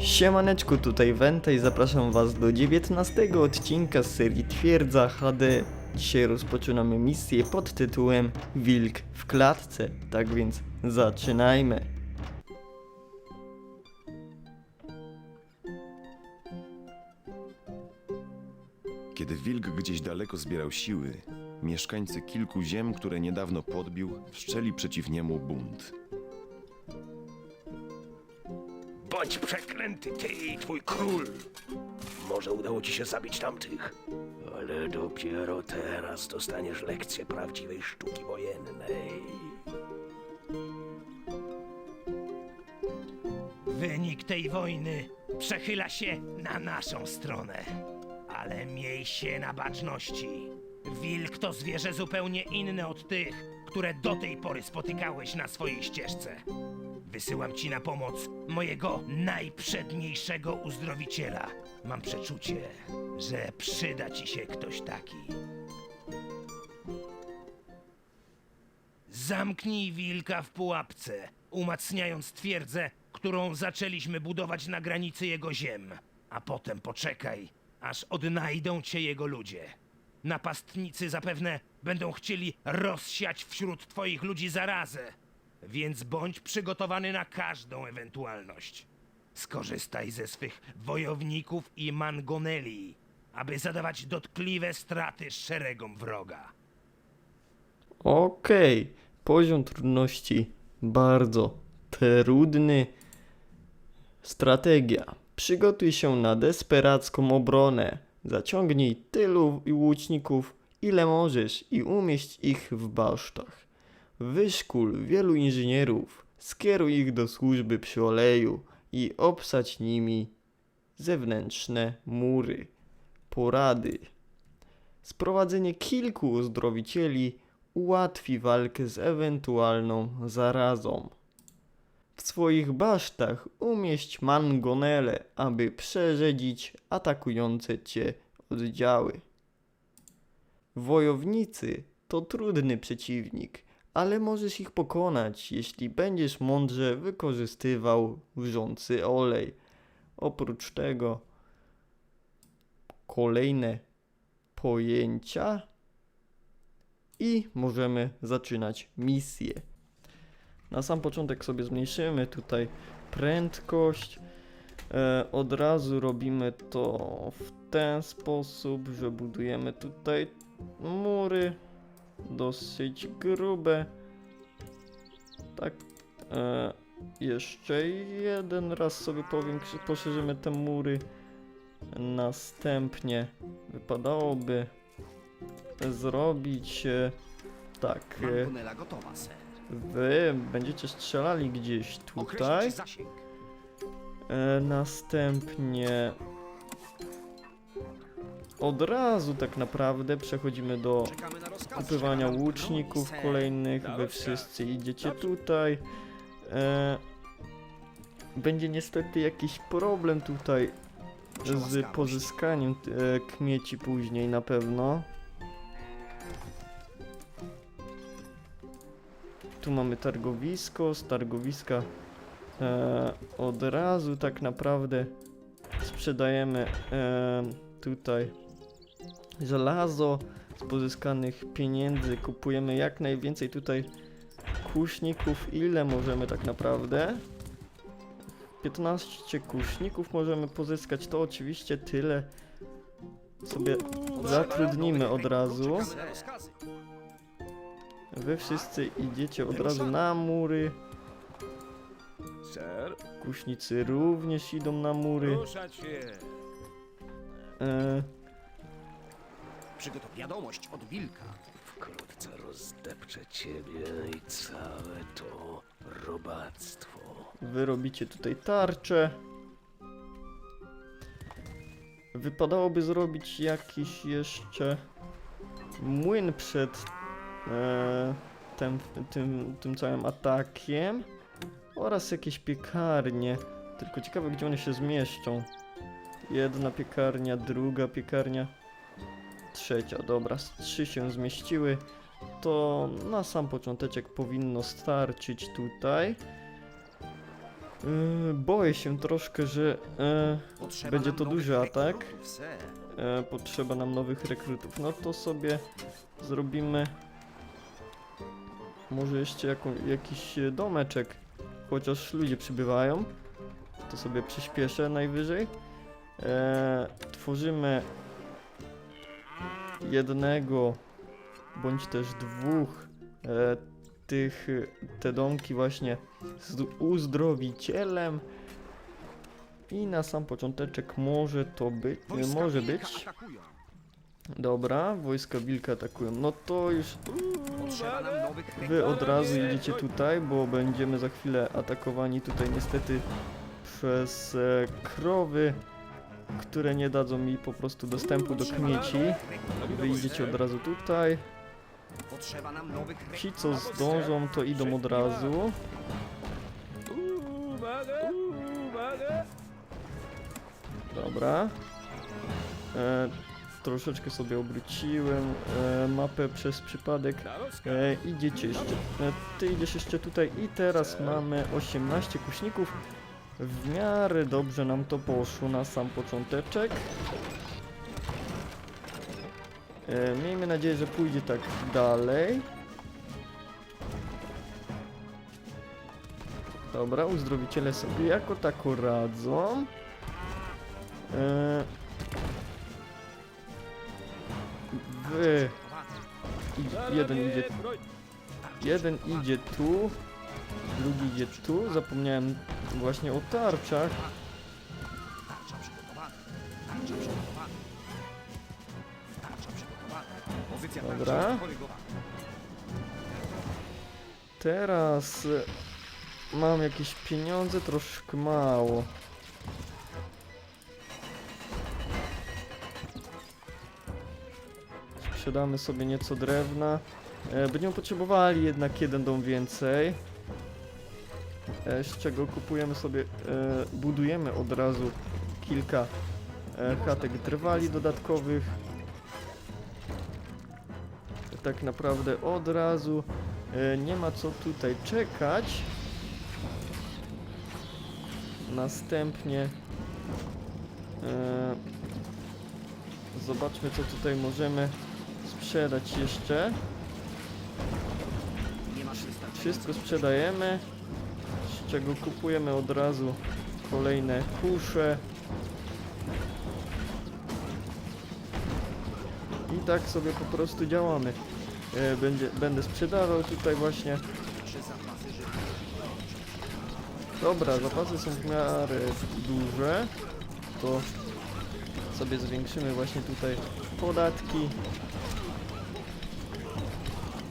Siemaneczku, tutaj Wenta i zapraszam was do 19 odcinka z serii Twierdza HD. Dzisiaj rozpoczynamy misję pod tytułem Wilk w klatce, tak więc zaczynajmy. Kiedy wilk gdzieś daleko zbierał siły, mieszkańcy kilku ziem, które niedawno podbił, wszczeli przeciw niemu bunt. Przeklęty, ty i twój król. Może udało ci się zabić tamtych, ale dopiero teraz dostaniesz lekcję prawdziwej sztuki wojennej. Wynik tej wojny przechyla się na naszą stronę. Ale miej się na baczności. Wilk to zwierzę zupełnie inne od tych, które do tej pory spotykałeś na swojej ścieżce. Wysyłam ci na pomoc mojego najprzedniejszego uzdrowiciela. Mam przeczucie, że przyda ci się ktoś taki. Zamknij wilka w pułapce, umacniając twierdzę, którą zaczęliśmy budować na granicy jego ziem. A potem poczekaj, aż odnajdą cię jego ludzie. Napastnicy zapewne będą chcieli rozsiać wśród twoich ludzi zarazę, więc bądź przygotowany na każdą ewentualność. Skorzystaj ze swych wojowników i mangoneli, aby zadawać dotkliwe straty szeregom wroga. Okej, poziom trudności bardzo trudny. Strategia. Przygotuj się na desperacką obronę. Zaciągnij tylu łuczników, ile możesz i umieść ich w basztach. Wyszkól wielu inżynierów, skieruj ich do służby przy oleju i obsać nimi zewnętrzne mury. Porady. Sprowadzenie kilku uzdrowicieli ułatwi walkę z ewentualną zarazą. W swoich basztach umieść mangonele, aby przerzedzić atakujące cię oddziały. Wojownicy to trudny przeciwnik, ale możesz ich pokonać, jeśli będziesz mądrze wykorzystywał wrzący olej. Oprócz tego kolejne pojęcia i możemy zaczynać misję. Na sam początek sobie zmniejszymy tutaj prędkość. E, od razu robimy to w ten sposób, że budujemy tutaj mury dosyć grube. Tak. E, jeszcze jeden raz sobie powiększy, poszerzymy te mury. Następnie wypadałoby zrobić e, tak. e, gotowa. Wy będziecie strzelali gdzieś tutaj. E, następnie od razu tak naprawdę przechodzimy do. Kupywania łuczników kolejnych. Wy wszyscy idziecie tutaj. E, będzie niestety jakiś problem tutaj z pozyskaniem e, kmieci później na pewno. Tu mamy targowisko, z targowiska e, od razu tak naprawdę sprzedajemy e, tutaj żelazo z pozyskanych pieniędzy kupujemy jak najwięcej tutaj kuszników, ile możemy tak naprawdę 15 kuszników możemy pozyskać, to oczywiście tyle sobie zatrudnimy od razu. Wy wszyscy idziecie od razu na mury. Ser, Kuśnicy również idą na mury. E, Przygotow wiadomość od wilka. Wkrótce rozdepczę ciebie i całe to robactwo. wy robicie tutaj tarczę. Wypadałoby zrobić jakiś jeszcze młyn przed e, tym, tym, tym całym atakiem. Oraz jakieś piekarnie. Tylko ciekawe, gdzie one się zmieszczą. Jedna piekarnia, druga piekarnia, trzecia. Dobra, trzy się zmieściły. To na sam począteczek powinno starczyć tutaj. Yy, boję się troszkę, że Potrzeba Będzie to duży atak. e, potrzeba nam nowych rekrutów. No to sobie zrobimy może jeszcze jakiś domeczek, chociaż ludzie przybywają. To sobie przyspieszę najwyżej. Tworzymy jednego bądź też dwóch e, tych, te domki właśnie z uzdrowicielem. I na sam począteczek może to być, Wojska może być. Dobra, wojska wilka atakują. No to już wy od razu idziecie tutaj, bo będziemy za chwilę atakowani tutaj niestety przez e, krowy, które nie dadzą mi po prostu dostępu do kmieci. Wy idziecie od razu tutaj. Ci co zdążą to idą od razu. Dobra. E, troszeczkę sobie obróciłem e, mapę przez przypadek. E, idziecie jeszcze. E, ty idziesz jeszcze tutaj i teraz mamy 18 kuśników. W miarę dobrze nam to poszło na sam począteczek. E, miejmy nadzieję, że pójdzie tak dalej. Dobra, uzdrowiciele sobie jako tako radzą. E, i- jeden idzie jeden idzie tu drugi idzie tu zapomniałem właśnie o tarczach. Pozycja Dobra. teraz e, mam jakieś pieniądze troszkę mało sprzedamy sobie nieco drewna e, będziemy potrzebowali jednak jeden dom więcej z czego kupujemy sobie, e, budujemy od razu kilka e, chatek trwali dodatkowych. Tak naprawdę od razu e, nie ma co tutaj czekać. Następnie e, zobaczmy co tutaj możemy sprzedać jeszcze. Wszystko sprzedajemy, czego kupujemy od razu kolejne kusze. I tak sobie po prostu działamy. E, będzie, będę sprzedawał tutaj właśnie. Dobra, zapasy są w miarę duże. To sobie zwiększymy właśnie tutaj podatki.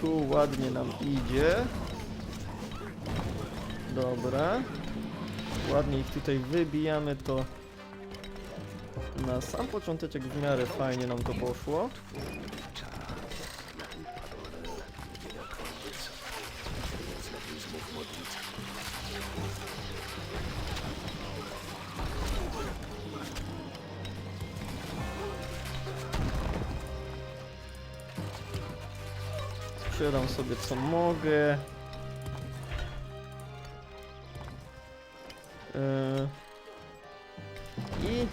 Tu ładnie nam idzie. Dobra. Ładnie ich tutaj wybijamy to. Na sam począteczek w miarę fajnie nam to poszło. Sprzedam sobie co mogę. I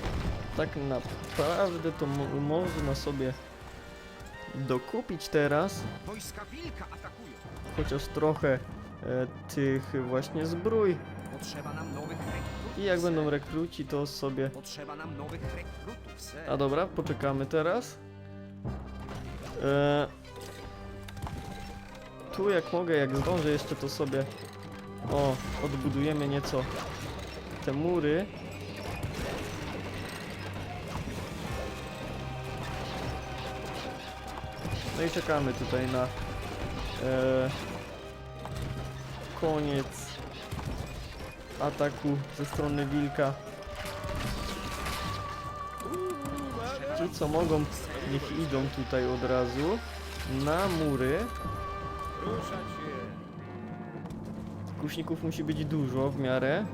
tak naprawdę to mo można sobie dokupić teraz chociaż trochę e, tych właśnie zbrój Potrzeba nam nowych rekrutów. i jak będą rekruci to sobie. A dobra, poczekamy teraz. E, tu jak mogę, jak zdążę jeszcze to sobie o, odbudujemy nieco te mury. No i czekamy tutaj na e, koniec ataku ze strony wilka. Ci co mogą, niech idą tutaj od razu na mury. Kuśników musi być dużo w miarę.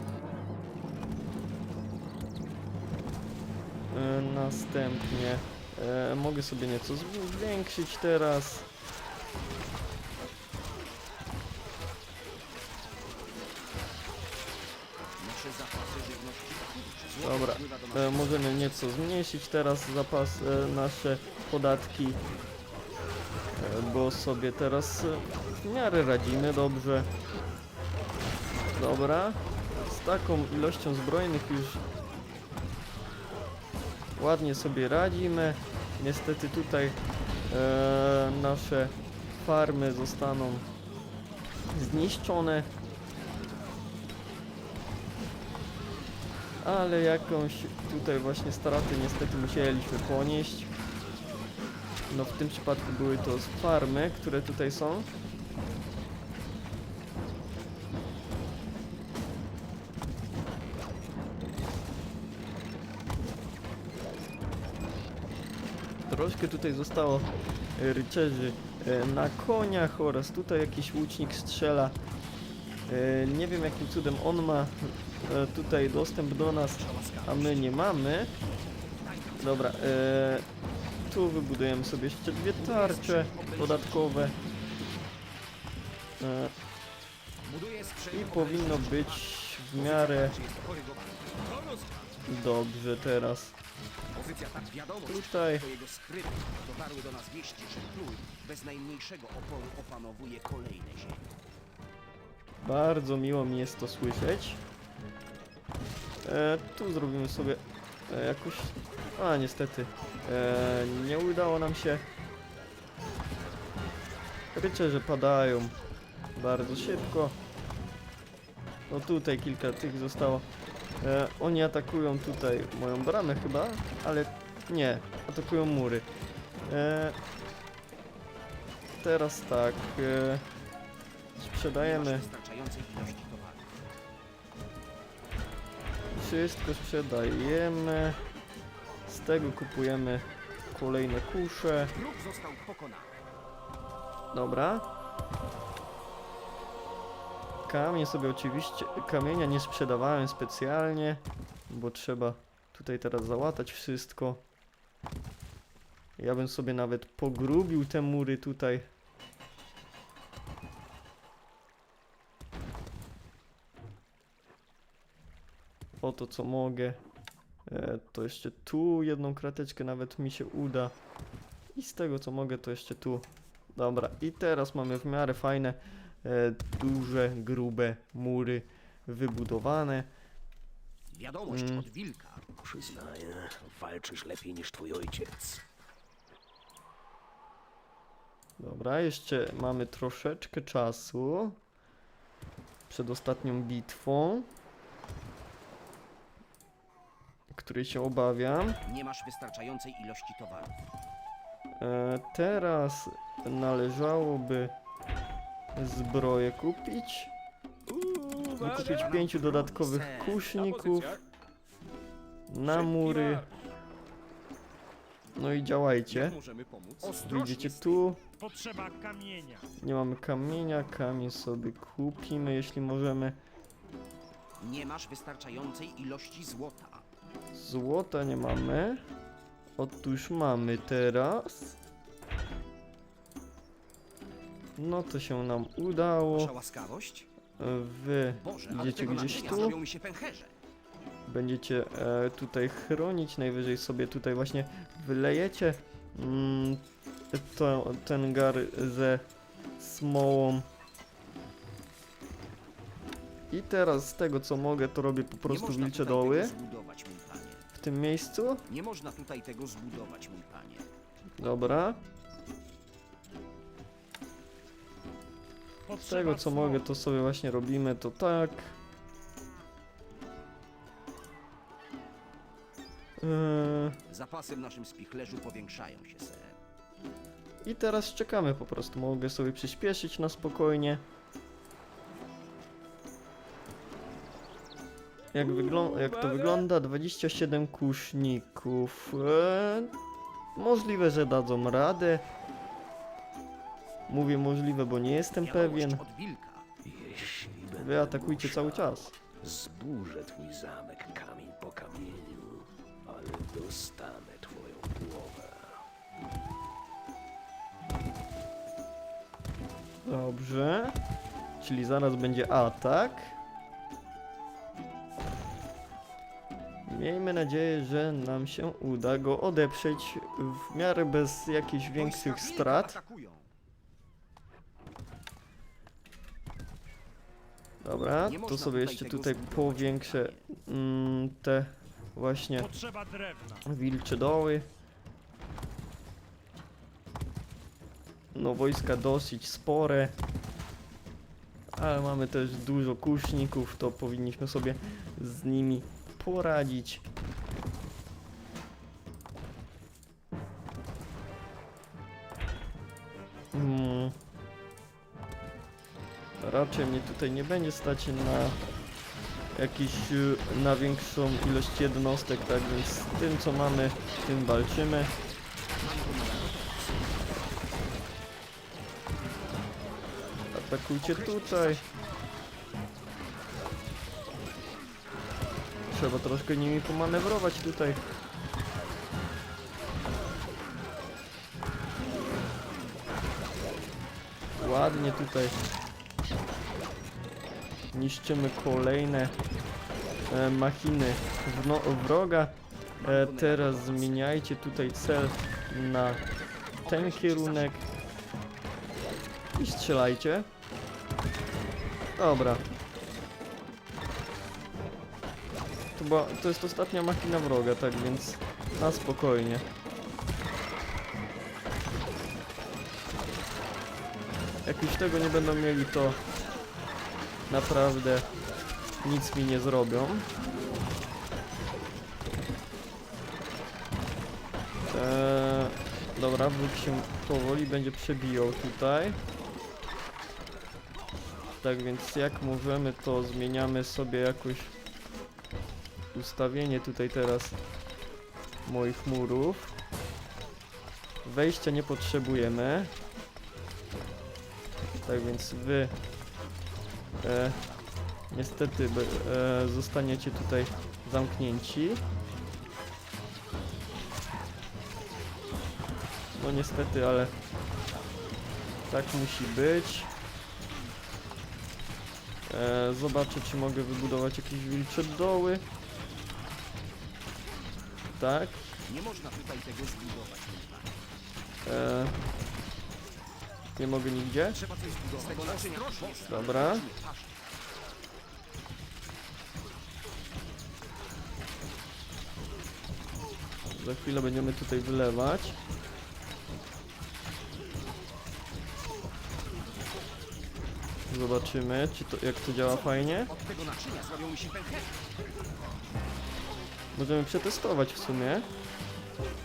Następnie e, mogę sobie nieco zwiększyć teraz. Dobra, e, możemy nieco zmniejszyć teraz zapas, e, nasze podatki, e, bo sobie teraz e, w miarę radzimy dobrze. Dobra, z taką ilością zbrojnych już ładnie sobie radzimy. Niestety tutaj e, nasze farmy zostaną zniszczone. Ale jakąś tutaj właśnie stratę niestety musieliśmy ponieść. No w tym przypadku były to farmy, które tutaj są. Troszkę tutaj zostało e, rycerzy e, na koniach oraz tutaj jakiś łucznik strzela. E, Nie wiem jakim cudem on ma tutaj dostęp do nas, a my nie mamy. Dobra, tu wybudujemy sobie jeszcze dwie tarcze dodatkowe. I powinno być w miarę dobrze teraz. Pozycja tak wiadomość Tutaj. twojego skrytu dotarły do nas wieści, że król bez najmniejszego oporu opanowuje kolejne ziemie. Bardzo miło mi jest to słyszeć. E, tu zrobimy sobie e, jakoś... A, niestety. E, nie udało nam się. Rycerze padają bardzo szybko. No tutaj kilka tych zostało. E, oni atakują tutaj moją bramę chyba, ale nie, atakują mury. E, teraz tak. E, sprzedajemy. Wszystko sprzedajemy. Z tego kupujemy kolejne kusze. Wróg został pokonany. Dobra. Kamień sobie oczywiście, kamienia nie sprzedawałem specjalnie, bo trzeba tutaj teraz załatać wszystko. Ja bym sobie nawet pogrubił te mury tutaj. O to co mogę. E, to jeszcze tu jedną krateczkę nawet mi się uda. I z tego co mogę to jeszcze tu. Dobra, i teraz mamy w miarę fajne, duże, grube mury wybudowane. Wiadomość Mm. od wilka. Przyznaję, walczysz lepiej niż twój ojciec. Dobra, jeszcze mamy troszeczkę czasu przed ostatnią bitwą, której się obawiam. Nie masz wystarczającej ilości towaru. E, teraz należałoby zbroję kupić. Kupić pięciu dodatkowych kuszników na mury. No i działajcie. Widzicie tu, Potrzeba kamienia. nie mamy kamienia, kamień sobie kupimy, jeśli możemy. Nie masz wystarczającej ilości złota. Złota nie mamy. Otóż mamy teraz. No to się nam udało. Wasza łaskawość? Wy Boże, ale idziecie tego gdzieś naczynia tu. zrobią mi się pęcherze. Będziecie e, tutaj chronić. Najwyżej sobie tutaj właśnie wylejecie mm, to, ten gar ze smołą. I teraz z tego co mogę, to robię po Nie prostu można wilcze tutaj doły Tego zbudować, mój panie. w tym miejscu. Nie można tutaj tego zbudować, mój panie. Dobra. Z tego co mogę, to sobie właśnie robimy to tak. Yy, Zapasy w naszym spichlerzu powiększają się, ser. I teraz czekamy po prostu. Mogę sobie przyspieszyć na spokojnie. Jak, wyglą- jak to wygląda? 27 kuszników. Eee, możliwe, że dadzą radę. Mówię możliwe, bo nie jestem pewien. Wy atakujcie cały czas. Zburzę twój zamek kamień po kamieniu, ale dostanę twoją głowę. Dobrze. Czyli zaraz będzie atak. Miejmy nadzieję, że nam się uda go odeprzeć w miarę bez jakichś większych strat. Dobra, to sobie jeszcze tutaj powiększę mm, te właśnie wilcze doły. No wojska dosyć spore. Ale mamy też dużo kuszników, to powinniśmy sobie z nimi poradzić. Raczej mnie tutaj nie będzie stać na jakiś y, na większą ilość jednostek, tak więc z tym co mamy, tym walczymy. Atakujcie tutaj. Trzeba troszkę nimi pomanewrować tutaj. Ładnie tutaj. Niszczymy kolejne e, machiny wno, wroga. E, teraz zmieniajcie tutaj cel na ten kierunek i strzelajcie. Dobra. To, była, to jest ostatnia machina wroga, tak więc na spokojnie. Jak już tego nie będą mieli, to naprawdę nic mi nie zrobią. Eee, dobra, wróg się powoli będzie przebijał tutaj. Tak więc jak możemy, to zmieniamy sobie jakoś ustawienie tutaj teraz moich murów. Wejścia nie potrzebujemy. Tak więc wy e, niestety e, zostaniecie tutaj zamknięci. No niestety, ale tak musi być. E, zobaczę, czy mogę wybudować jakieś wilcze doły. Tak. Nie można tutaj tego zbudować. E, nie mogę nigdzie. Dobra. Za chwilę będziemy tutaj wylewać. Zobaczymy, czy to, jak to działa fajnie. Możemy przetestować w sumie.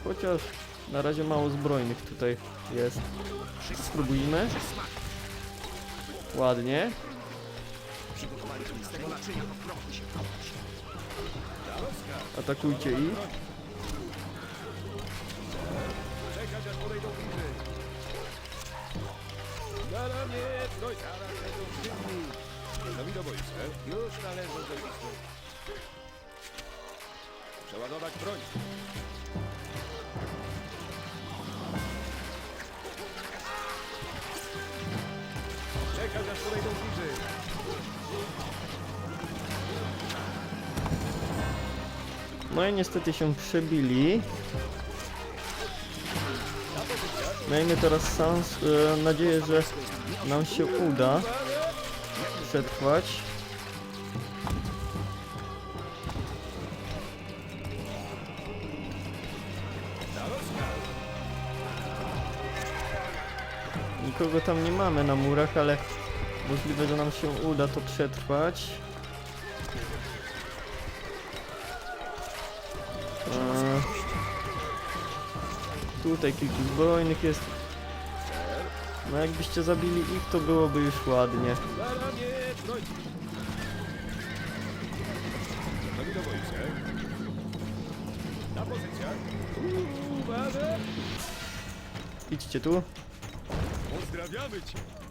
Chociaż na razie mało zbrojnych tutaj jest. Spróbujmy. Ładnie. Atakujcie ich. Już należy do. Przeładować broń. Podejdą bliżej. No i niestety się przebili. Miejmy teraz sans, e, nadzieję, że nam się uda przetrwać. Nikogo tam nie mamy na murach, ale możliwe, że nam się uda to przetrwać. Eee, tutaj kilku zbrojnych jest. No jakbyście zabili ich, to byłoby już ładnie. Idźcie tu. Pozdrawiamy cię.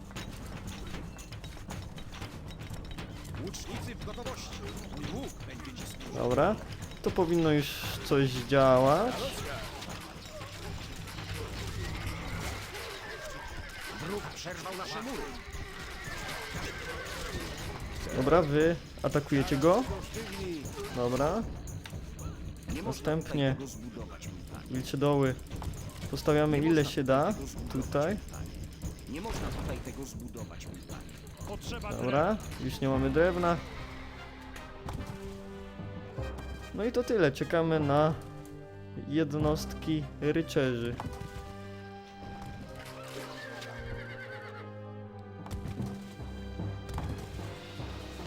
Łucznicy w gotowości. Mój łuk będzie ci służył. Dobra. To powinno już coś działać. Wróg przerwał nasze mury. Dobra, wy atakujecie go. Dobra. Nie można Następnie tego zbudować, mój panie. wilcze doły. Postawiamy ile się da. Tutaj. Nie można tutaj tego zbudować, mój panie. Dobra, już nie mamy drewna. No i to tyle. Czekamy na jednostki rycerzy.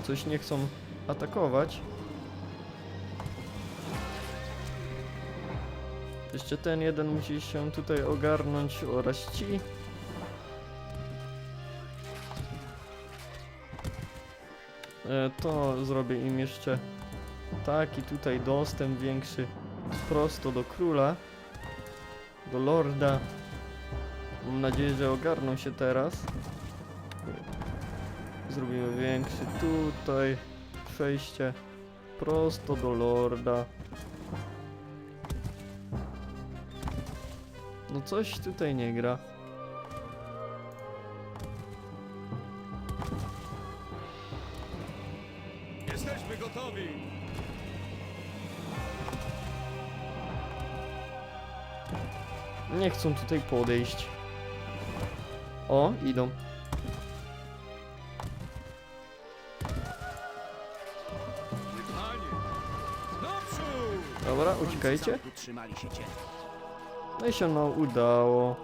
Coś nie chcą atakować. Jeszcze ten jeden musi się tutaj ogarnąć oraz ci. To zrobię im jeszcze taki tutaj dostęp większy prosto do króla, do lorda. Mam nadzieję, że ogarną się teraz. Zrobimy większy tutaj przejście prosto do lorda. No coś tutaj nie gra. Gotowi! Nie chcą tutaj podejść. O, idą. Dobra, uciekajcie. No i się no udało.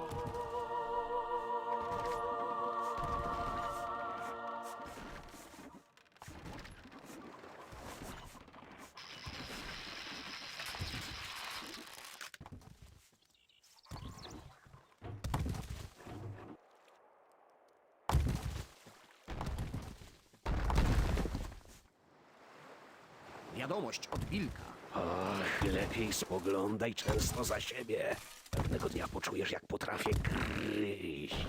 Wiadomość od Wilka. Ach, lepiej spoglądaj często za siebie. Pewnego dnia poczujesz, jak potrafię gryźć.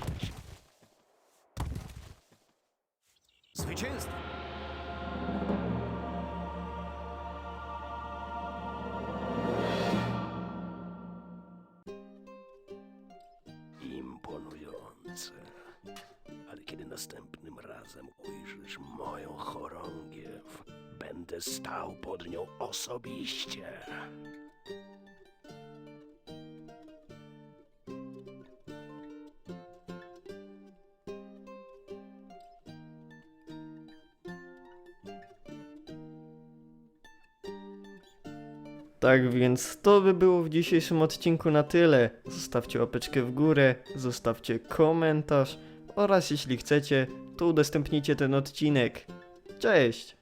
Tak więc to by było w dzisiejszym odcinku na tyle. Zostawcie łapeczkę w górę, zostawcie komentarz oraz jeśli chcecie, to udostępnijcie ten odcinek. Cześć!